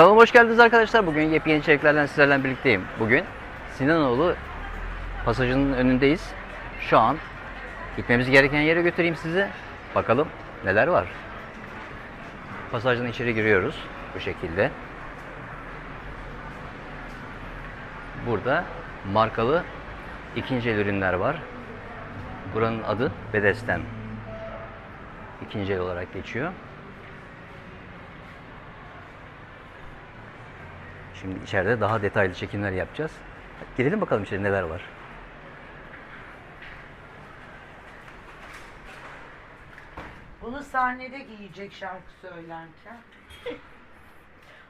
Kanalıma hoş geldiniz arkadaşlar. Bugün yepyeni içeriklerden sizlerle birlikteyim. Bugün Sinanoğlu pasajının önündeyiz. Şu an gitmemiz gereken yere götüreyim sizi. Bakalım neler var. Pasajdan içeri giriyoruz bu şekilde. Burada markalı ikinci el ürünler var. Buranın adı Bedesten. İkinci el olarak geçiyor. Şimdi içeride daha detaylı çekimler yapacağız. Girelim bakalım içeri neler var. Bunu sahnede giyecek şarkı söylerken.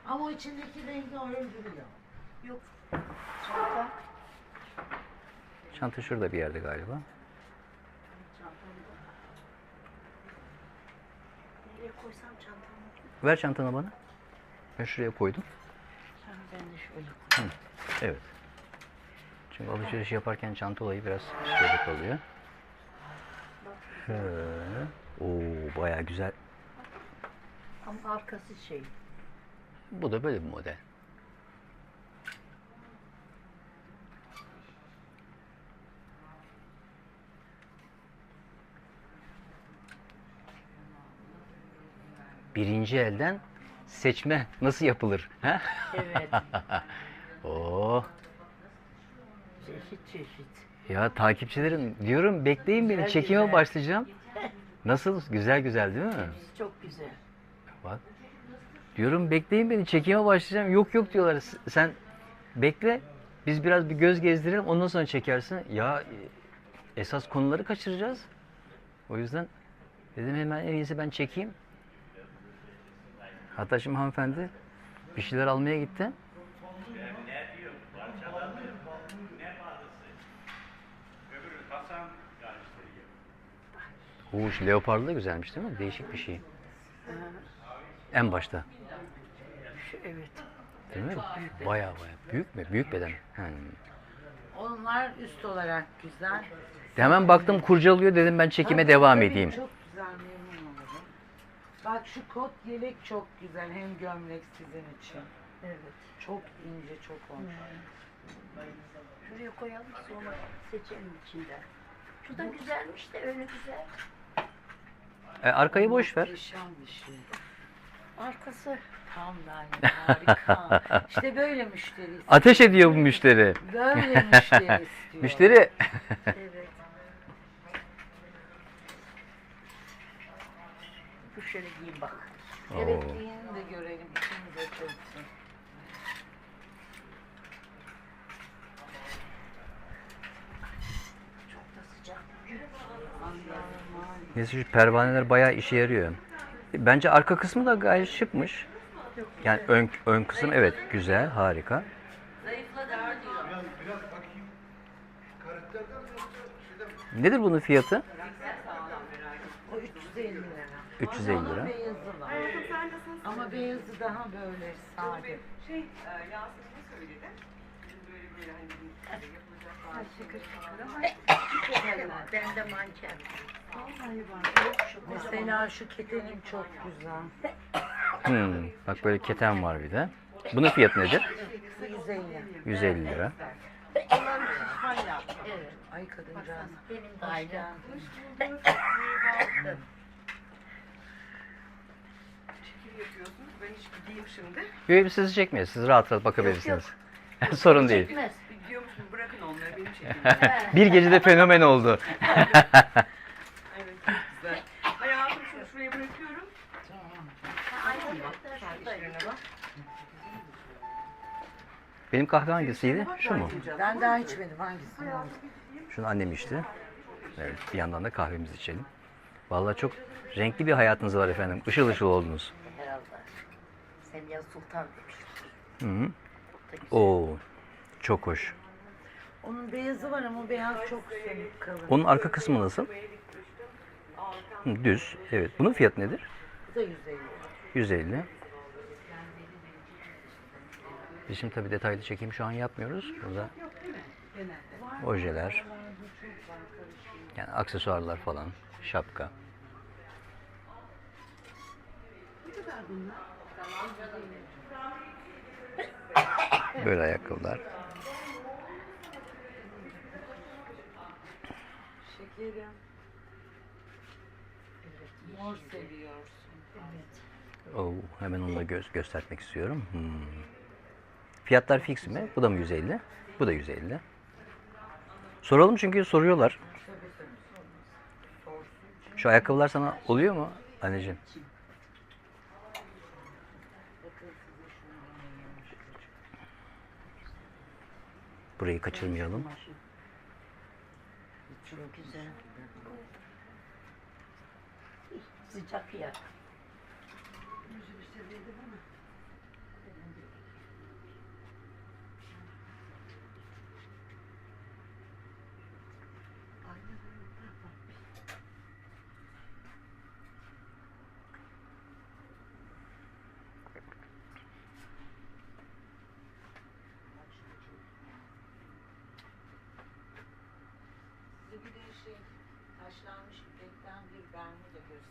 Ama o içindeki rengi öldürüyor. Yok. Çanta. Çanta şurada bir yerde galiba. Nereye koysam çantamı? Ver çantanı bana. Ben şuraya koydum. Ben de şöyle koyayım. Evet. Çünkü alışveriş yaparken çanta olayı biraz şeyde kalıyor. Şöyle. Oo bayağı güzel. Ama arkası şey. Bu da böyle bir model. Birinci elden seçme nasıl yapılır? Ha? Evet. Oo, çeşit çeşit. ya takipçilerim diyorum bekleyin beni Güzel, çekime güzel. başlayacağım. Nasıl? Güzel güzel değil mi? Hepsi çok güzel. Bak. Diyorum bekleyin beni çekime başlayacağım. Yok yok diyorlar. S- Sen bekle. Biz biraz bir göz gezdirelim ondan sonra çekersin. Ya e, esas konuları kaçıracağız. O yüzden dedim hemen en iyisi ben çekeyim. Hatta şimdi hanımefendi bir şeyler almaya gitti. Oo, şu leopardı da güzelmiş değil mi? Değişik bir şey. En başta. Evet. Değil mi? Büyük. Bayağı bayağı. Büyük mü? Büyük beden. Hmm. Onlar üst olarak güzel. Hemen baktım kurcalıyor dedim ben çekime devam Tabii, edeyim. Çok. Bak şu kot yelek çok güzel. Hem gömlek sizin için. Evet. Çok ince, çok hoş. Şuraya koyalım sonra seçelim içinden. Şu da güzelmiş de öyle güzel. E, arkayı boş ver. Muhteşem bir şey. Arkası Tam da harika. işte böyle müşteri istiyor. Ateş ediyor bu müşteri. Böyle müşteri istiyor. Müşteri. evet. Bu şöyle giyin bak. Evet Oo. giyin de görelim. İkimiz de çöksün. Çok da sıcak. Neyse şu pervaneler bayağı işe yarıyor. Bence arka kısmı da gayet şıkmış. Yani ön, ön kısım evet güzel, harika. Nedir bunun fiyatı? O 350 lira. 350 Ama beyazı var. Ama beyazı daha böyle sade. Şey, e, Yasemin'e söyledi. Böyle böyle hani ama Ben de manken. Mesela şu ketenim çok güzel. Hmm, bak böyle keten var bir de. Bunun fiyatı nedir? 150. 150 lira. Evet. Ay kadıncağız. Benim de Hoş aynı. geldin. şekil yapıyorsunuz. Ben hiç gideyim şimdi. Böyle sizi çekmiyor. Siz rahat rahat bakabilirsiniz. Sorun değil. Çekmez. Gidiyormuşum bırakın onları benim çekimim. Bir gecede fenomen oldu. evet çok güzel. Hayatım şunu şuraya bırakıyorum. Aynı bak. Şuraya bak. Benim kahve hangisiydi? Şu mu? Ben daha içmedim hangisini? Şunu annem içti. Evet, bir yandan da kahvemizi içelim. Vallahi çok renkli bir hayatınız var efendim. Işıl ışıl oldunuz. Semiha Sultan demişler. Hı. Oo, çok hoş. Onun beyazı var ama beyaz çok sönük kalın. Onun arka kısmı nasıl? Hı, Düz. Evet. Bunun fiyatı nedir? Bu da 150. 150. Biz şimdi tabii detaylı çekim şu an yapmıyoruz. Burada ojeler, yani aksesuarlar falan, şapka. Böyle ayakkabılar. Şekerim. Mor seviyorsun. Evet. Oo, hemen onu da göz göstermek istiyorum. Hmm. Fiyatlar fix mi? Bu da mı 150? Bu da 150. Soralım çünkü soruyorlar. Şu ayakkabılar sana oluyor mu anneciğim? Burayı kaçırmayalım. Çok güzel. Sıcak ya. Size bir de şey ipekten bir.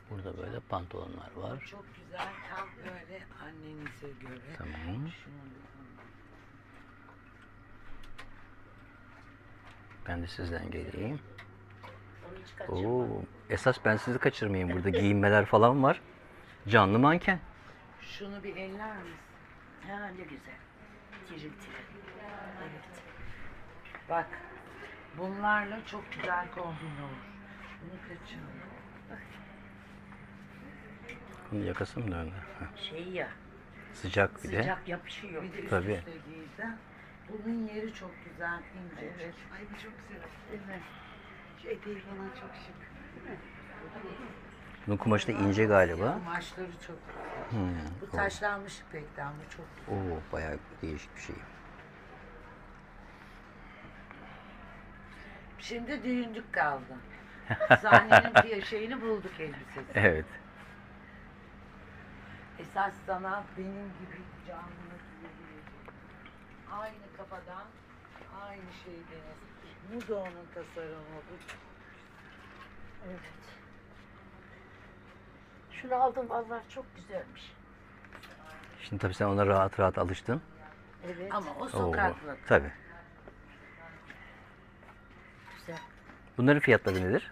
Burada böyle pantolonlar var. Çok güzel tam böyle annenize göre. Tamam. Ben de sizden geleyim. Oo, esas ben sizi kaçırmayayım. Burada giyinmeler falan var. Canlı manken. Şunu bir eller misin? Ha ne güzel. Tiril tiril. Evet. Bak bunlarla çok güzel kombin olur. Bunu kaçırma. Bunun yakası mı döndü? Heh, Şey ya. Sıcak bir de. Sıcak yapışıyor. Bir de üst Tabii. üste. Bunun yeri çok güzel ince. Evet. Ay bu çok güzel. Evet. Şu eteği falan çok şık. Bunun kumaşı da ince galiba. Kumaşları çok güzel. Hmm. Bu taşlanmış ipekten bu çok. Oo, bayağı değişik bir şey. Şimdi düğündük kaldı. Sahnenin şeyini bulduk elbisesi. Evet. Esas sana benim gibi canlı giyebilecek. Aynı kafadan, aynı şeydeniz. Bu da onun tasarımı. Bu Evet. Şunu aldım Allah çok güzelmiş. Şimdi tabii sen ona rahat rahat alıştın. Evet. Ama o Oo, sokaklık. tabii. Güzel. Bunların fiyatları nedir?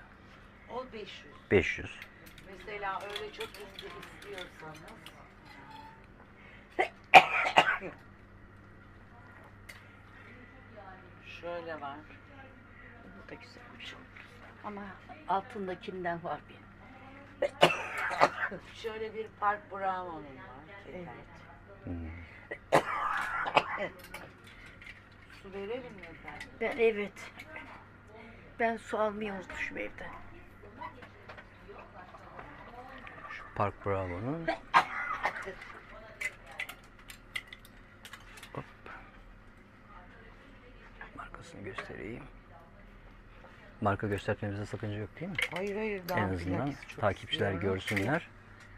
O 500. 500. Mesela öyle çok ince istiyorsanız şöyle var. Bu da güzelmiş. Ama altındakinden var bir. Şöyle bir Park Bravo'nun var. Evet. Hmm. Su verelim mi efendim? Ben evet. Ben su almayı unutmuşum evden. Park Bravo'nun. Hop. Markasını göstereyim. Marka göstermemizde sakınca yok değil mi? Hayır hayır daha en azından bilakis çok takipçiler istiyorum. görsünler.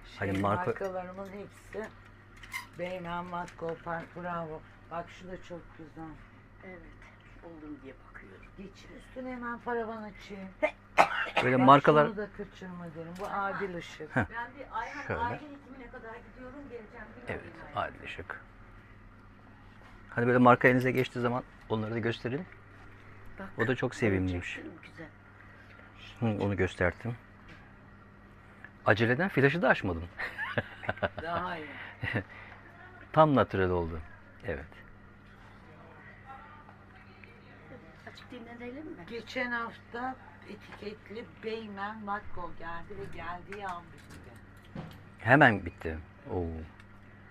Şey, Hani marka- markalarımın hepsi Beymen, Matko, Park Bravo. Bak şu da çok güzel. Evet. Buldum diye bakıyorum. Geçin üstüne hemen paravan açayım. Böyle markalar Şunu da kaçırma derim. Bu adil ışık. Ben bir Ayhan Şöyle. aile eğitimine kadar gidiyorum geleceğim. evet adil ışık. Hani böyle marka elinize geçtiği zaman onları da gösterin. Bak. O da çok sevimliymiş. Güzel. Hı, onu gösterdim. Aceleden flaşı da açmadım. Daha iyi. Tam natural oldu. Evet. Dinlenelim mi? Geçen hafta etiketli Beymen Matko geldi ve geldiği an bitti. Hemen bitti. Oo.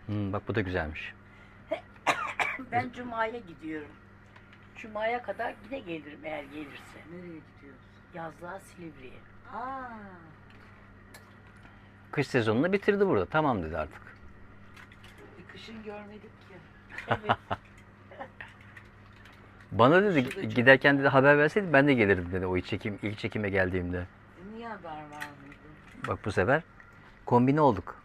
Hmm, bak bu da güzelmiş. Ben Cuma'ya gidiyorum. Cuma'ya kadar yine gelirim eğer gelirse. Nereye gidiyorsun? Yazlığa Silivri'ye. Aa, Kış sezonunu bitirdi burada. Tamam dedi artık. bir kışın görmedik ki. Evet. Bana dedi Şu da çok- giderken dedi haber verseydi ben de gelirdim dedi o ilk çekim ilk çekime geldiğimde. E, Niye haber vermedin? Bak bu sefer kombine olduk.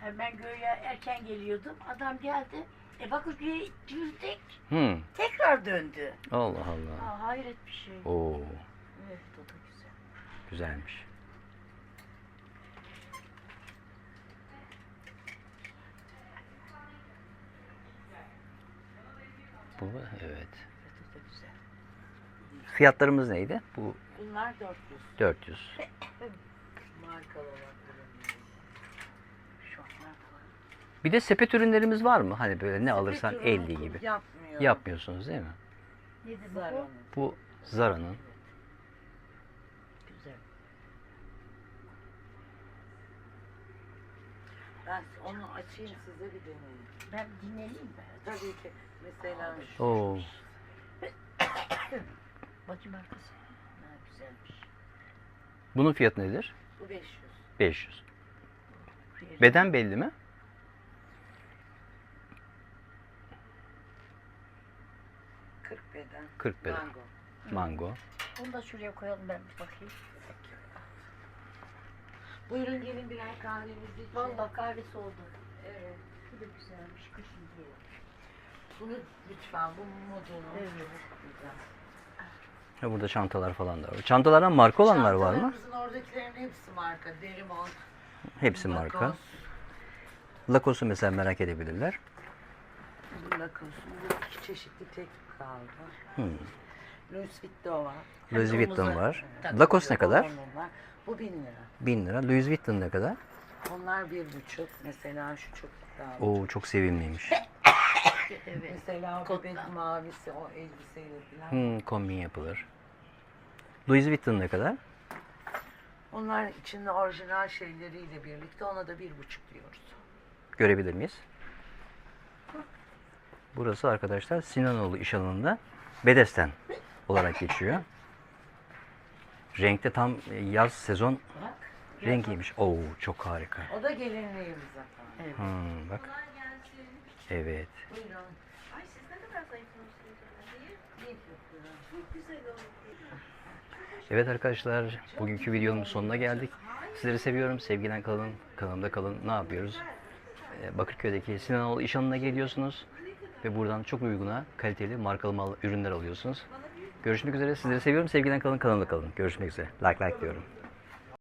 Hemen göğe erken geliyordum. Adam geldi. E bak bir girdik. Hmm. Tekrar döndü. Allah Allah. Aa, hayret bir şey. Oo, Evet o da güzel. güzelmiş. Bu evet. Fiyatlarımız neydi? Bu Bunlar 400. 400. Markalı olan ürünler. Şortlar da var. Bir de sepet ürünlerimiz var mı? Hani böyle ne alırsan Sepet ürünü 50 gibi. Yapmıyor. Yapmıyorsunuz değil mi? Nedir bu? Zara'nın. Bu Zara'nın. Güzel. Ben onu açayım size bir deneyin. Ben dinleyeyim mi? Tabii ki. Mesela şu. Oo. Bakayım arkası. Ha, güzelmiş. Bunun fiyatı nedir? Bu 500. 500. Şuraya- Beden belli mi? 40 beden. 40 beden. Mango. Mango. Bunu da şuraya koyalım ben bir bakayım. Buyurun gelin birer kahvenizi için. Vallahi kahvesi oldu. Evet. Bu da güzelmiş. Kışın diye. Bunu lütfen bu modunu. Evet. Güzel. Ha, burada çantalar falan da var. Çantalardan marka olanlar var mı? Çantalarımızın oradakilerin hepsi marka. Derimont. Hepsi marka. Lacoste. Lacoste'u mesela merak edebilirler. Lacoste'un bu iki çeşitli tek kaldı. Hmm. Louis Vuitton var. Louis Hani Vuitton omuza var. takılıyor. Lacoste ne kadar? Var. Bu 1000 lira. 1000 lira. Louis Vuitton ne kadar? Onlar bir buçuk. Mesela şu çok daha. Oo çok sevimliymiş. Evet. Mesela o bebek mavisi o elbiseyle falan. Hmm, kombin yapılır. Louis Vuitton ne kadar? Onlar içinde orijinal şeyleriyle birlikte ona da bir buçuk diyoruz. Görebilir miyiz? Burası arkadaşlar Sinanoğlu iş alanında Bedesten olarak geçiyor. Renkte tam yaz sezon Bak. rengiymiş. Oo çok harika. O da gelinliğimiz efendim. Evet. Hmm, bak. Evet. Buyurun. Ay siz ne kadar zayıflamışsınız öyle değil? Bir buçuk lira. Çok güzel oldu. Evet arkadaşlar bugünkü videonun sonuna geldik. Sizleri seviyorum. Sevgilen kalın. Kanalımda kalın. Ne yapıyoruz? Ee, Bakırköy'deki Sinanoğlu iş alanına geliyorsunuz. Ve buradan çok uyguna, kaliteli, markalı mal ürünler alıyorsunuz. Görüşmek üzere. Sizleri seviyorum. Sevgilen kalın. Kanalımda kalın. Görüşmek üzere. Like like diyorum.